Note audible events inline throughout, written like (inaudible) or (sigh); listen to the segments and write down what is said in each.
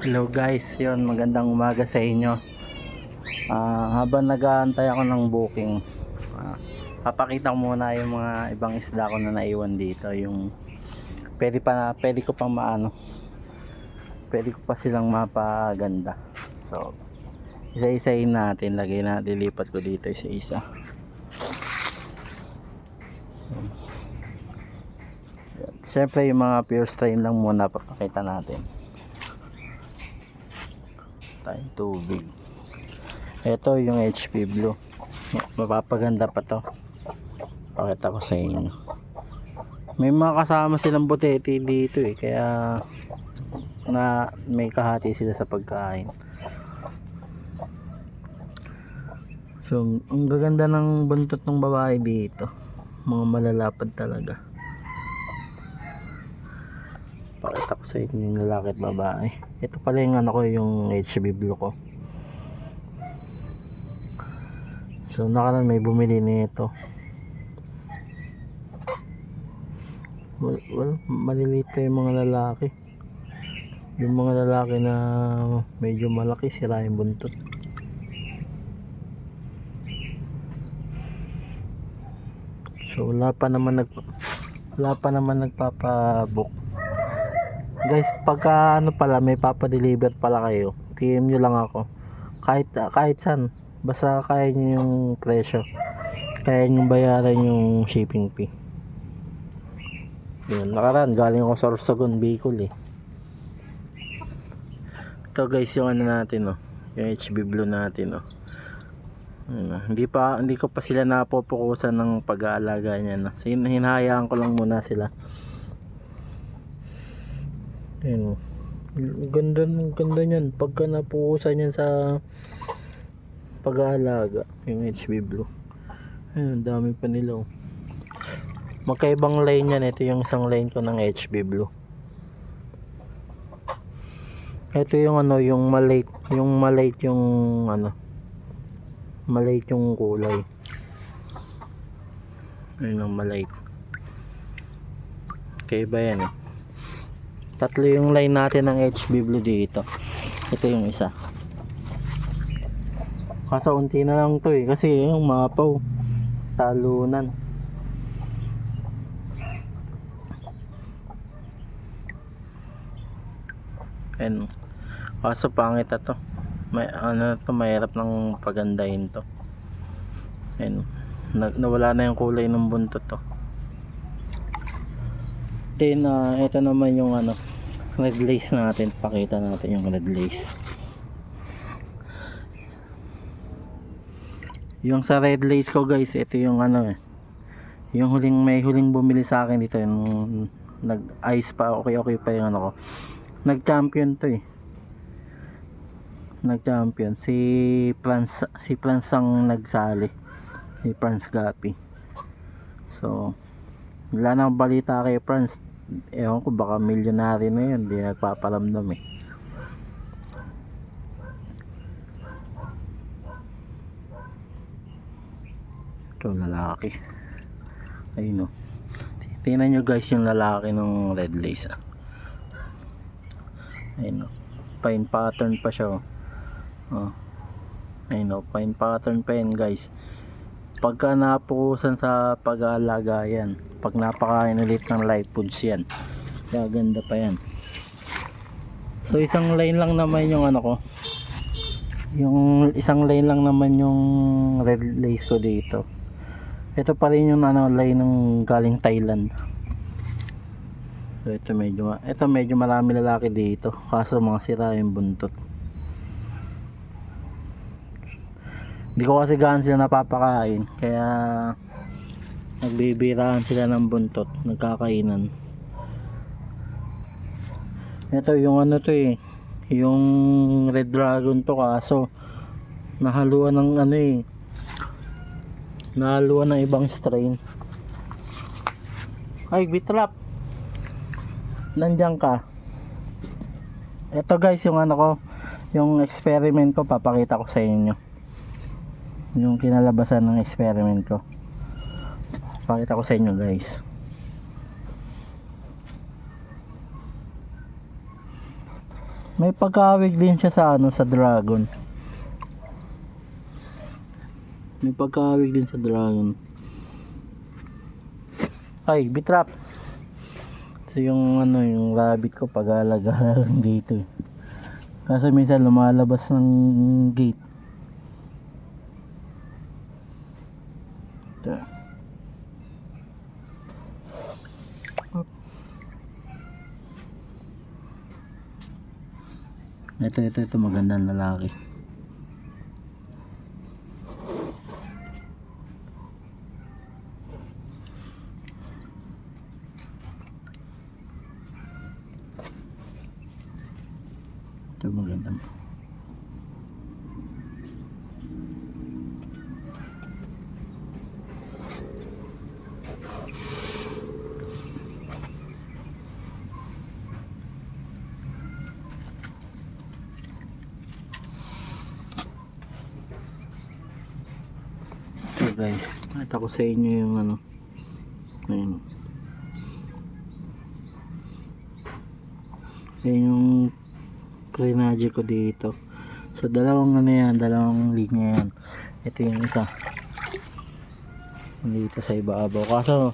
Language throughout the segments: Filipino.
Hello guys, yun magandang umaga sa inyo. Ah, habang nag-aantay ako ng booking, ah, papakita ko muna yung mga ibang isda ko na naiwan dito, yung pwede pa pwede ko pang maano. Pwede ko pa silang mapaganda. So, isa-isahin natin, lagay na dilipat ko dito isa-isa. Siyempre yung mga pure strain lang muna papakita natin tayong tubig. Ito yung HP blue. Mapapaganda pa to. Pakita ko sa inyo. May mga kasama silang butete dito eh kaya na may kahati sila sa pagkain. So ang gaganda ng buntot ng babae dito. Mga malalapad talaga pakita ko sa inyo yung lalaki at babae. Ito pala yung ano ko yung HB blue ko. So nakalan may bumili nito. Well, well maliliit pa yung mga lalaki. Yung mga lalaki na medyo malaki sira yung buntot. So wala pa naman nag wala pa naman nagpapabook guys pagka ano pala may papadeliver pala kayo PM nyo lang ako. Kahit kahit saan basta kaya nyo yung presyo. Kaya nyo bayaran yung shipping fee. Yun nakaraan galing ako sa Sorsogon Bicol eh. Ito guys yung ano natin oh. Yung HB Blue natin oh. Oh. hindi pa hindi ko pa sila napopokusan ng pag-aalaga niya no. So, hin- hinahayaan ko lang muna sila Ayun. oh. Ang Ganda ganda niyan pagka napuusan yan sa pag-aalaga yung HB Blue. Ayun, ang dami pa nila. oh. Magkaibang lane yan. Ito yung isang lane ko ng HB Blue. Ito yung ano, yung malate, yung malate yung ano, malate yung kulay. Ayun ang malate. Kaya ba yan eh. Tatlo yung line natin ng HB Blue dito. Ito yung isa. Kaso unti na lang to eh. Kasi yung mapaw. Talunan. Ayan. Kaso pangit na to. May, ano to, mahirap ng pagandahin to. Ayan. Na, nawala na yung kulay ng buntot to. Then, ah, ito naman yung ano, red lace natin. Pakita natin yung red lace. Yung sa red lace ko guys, ito yung ano eh. Yung huling, may huling bumili sa akin dito. Yung nag-ice pa, okay okay pa yung ano ko. Nag-champion to eh. Nag-champion. Si Franz, si Franz ang nagsali. Si Franz Gapi. So, wala nang balita kay Franz. Ewan ko, baka milyonary na yun. Hindi nagpapalamdam eh. Ito lalaki. Ayun o. Tingnan nyo guys yung lalaki ng red lace. Ah. Ayun o. Fine pattern pa siya o. Oh. Ayun o. Fine pattern pa yan guys. Pagka napukusan sa pag-aalaga yan. Pag napakain ulit ng live foods yan. Gaganda pa yan. So isang line lang naman yung ano ko. Yung isang lane lang naman yung red lace ko dito. Ito pa rin yung ano, line ng galing Thailand. So ito medyo ito medyo marami lalaki dito. Kaso mga sira yung buntot. Hindi ko kasi gaan sila napapakain. Kaya nagbibiraan sila ng buntot. Nagkakainan. Ito yung ano to eh. Yung red dragon to kaso nahaluan ng ano eh. Nahaluan ng ibang strain. Ay, bitrap. Nandiyan ka. Ito guys yung ano ko, yung experiment ko papakita ko sa inyo. Yung kinalabasan ng experiment ko. Pakita ko sa inyo guys. May pagkawig din siya sa ano sa dragon. May pagkawig din sa dragon. Ay, bitrap. So yung ano, yung rabbit ko pag-alaga lang dito. Kasi minsan lumalabas ng gate. Ito. Ito, ito, ito magandang lalaki. Ito maganda. Ito guys, nakita ko sa inyo yung ano. Ayun. Yan yung Crenage ko dito. So dalawang ano yan, dalawang linya yan. Ito yung isa. Dito sa ibabaw. Kaso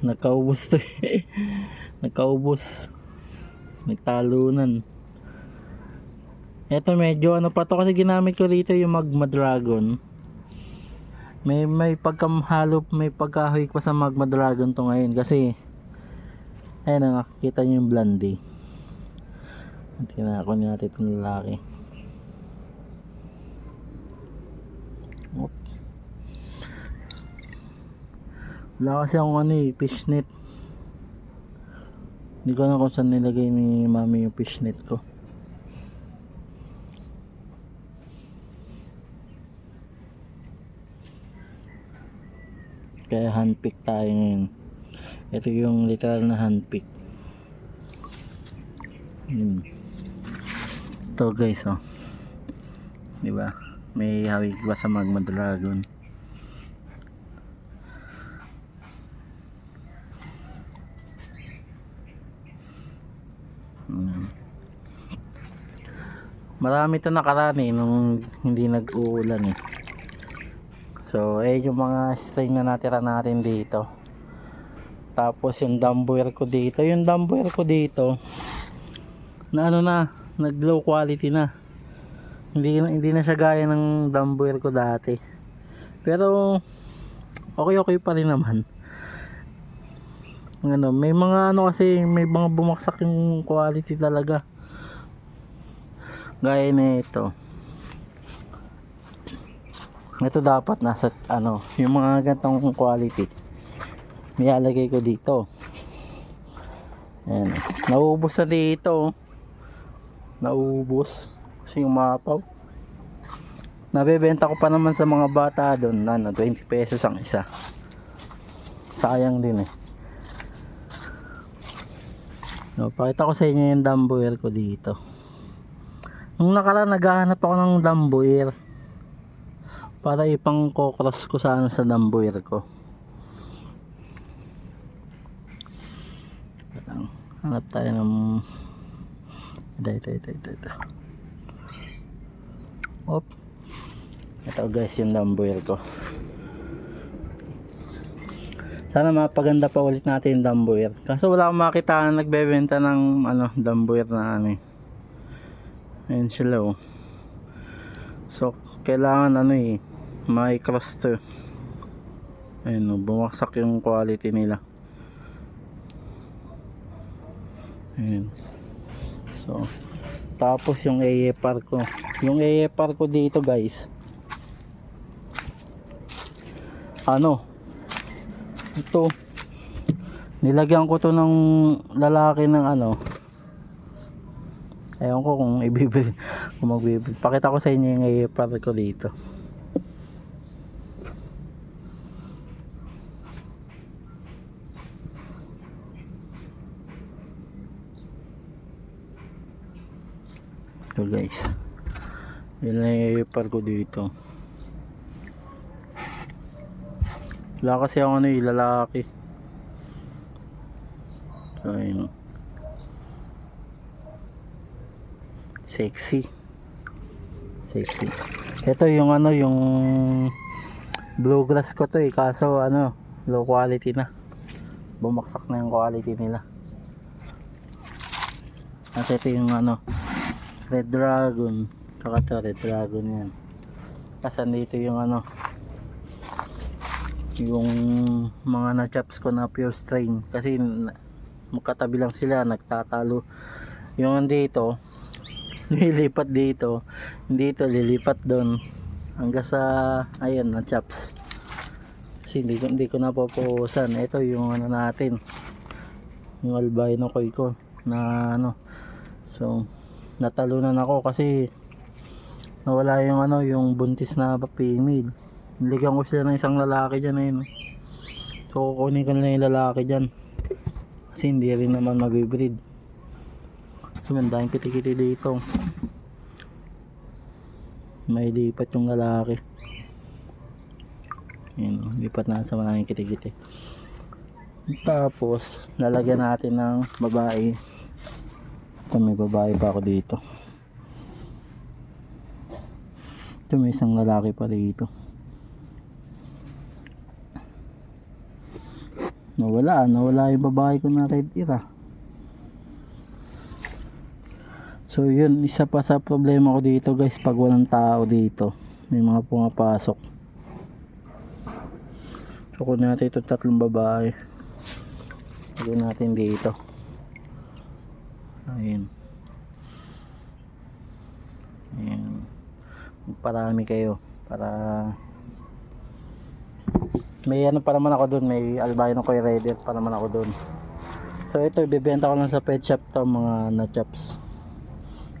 nagkaubos to eh. (laughs) nagkaubos. Nagtalunan. Ito medyo ano pa to kasi ginamit ko dito yung Magma Dragon. May may pagkamhalo, may pagkahoy pa sa Magma Dragon to ngayon kasi ayun na nakikita niyo yung blondie. Tinako natin itong lalaki. Op. Wala kasi akong ano eh, fishnet. Hindi ko na kung saan nilagay ni mami yung fishnet ko. Kaya handpick tayo ngayon. Ito yung literal na handpick. Yun. Ito guys oh. 'Di ba? May hawig ba sa Magma Dragon? Hmm. Marami to nakarani nung hindi nag-uulan eh. So, eh yung mga string na natira natin dito. Tapos yung dumbbell ko dito, yung dumbbell ko dito na ano na, nag low quality na. Hindi hindi na siya gaya ng dumbbell ko dati. Pero okay okay pa rin naman. Ano, may mga ano kasi may mga bumaksak yung quality talaga. Gaya na ito. Ito dapat nasa ano, yung mga gantong quality. May alagay ko dito. Ayan. Nauubos na dito. Nauubos. Kasi yung mapaw. Nabebenta ko pa naman sa mga bata doon. Ano, 20 pesos ang isa. Sayang din eh. No, pakita ko sa inyo yung dumbbell ko dito. Nung nakaraan naghahanap ako ng dumbbell para ipang kokros ko sana sa dumbbell ko. Hanap tayo ng ito, ito, ito, ito, ito. Op. Ito guys yung dumbbell ko. Sana mapaganda pa ulit natin yung dumbbell. Kaso wala akong makita na nagbebenta ng ano, dumbbell na ano eh. Ayan sila oh. So, kailangan ano eh, may to. Ayun oh, bumaksak yung quality nila. Ayan. So, tapos yung AFR ko. Yung AFR ko dito guys. Ano? Ito. Nilagyan ko to ng lalaki ng ano. Ewan ko kung ibibili. Kung magbibili. Pakita ko sa inyo yung AFR ko dito. Ito guys. Yun lang yung ko dito. Wala kasi ako ano eh, lalaki. So, ayun. Sexy. Sexy. Ito yung ano, yung bluegrass ko to eh. Kaso ano, low quality na. Bumaksak na yung quality nila. Kasi ito yung ano, red dragon. Saka to, red dragon yan. Kasi dito yung ano, yung mga na-chops ko na pure strain. Kasi na- magkatabi lang sila, nagtatalo. Yung dito, (laughs) lilipat dito, dito lilipat doon. Hanggang sa, ayan, na-chops. Kasi hindi hindi ko napapuusan. Ito yung ano natin, yung albino koi ko na ano. So, natalunan ako kasi nawala yung ano, yung buntis na female. Niligyan ko sila ng isang lalaki dyan ayun. So kukunin ko na yung lalaki dyan. Kasi hindi rin naman mabibreed. So ang daming kitikiti dito. May lipat yung lalaki. Oh, lipat na sa maraming kitikiti. Tapos, lalagyan natin ng babae. Ito may babae pa ako dito. Ito may isang lalaki pa dito. Nawala, nawala yung babae ko na red ah. So yun, isa pa sa problema ko dito guys pag walang tao dito. May mga pumapasok. So kung natin itong tatlong babae. Lagyan natin dito. Ayun. Ayun. Parami kayo para may ano pa naman ako doon, may albino koi rider pa naman ako doon. So ito ibebenta ko lang sa pet shop to mga na-chops.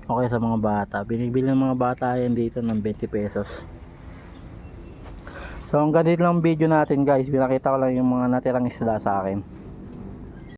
Okay sa mga bata. Binibili ng mga bata yan dito ng 20 pesos. So hanggang dito lang ang video natin guys. Binakita ko lang yung mga natirang isda sa akin.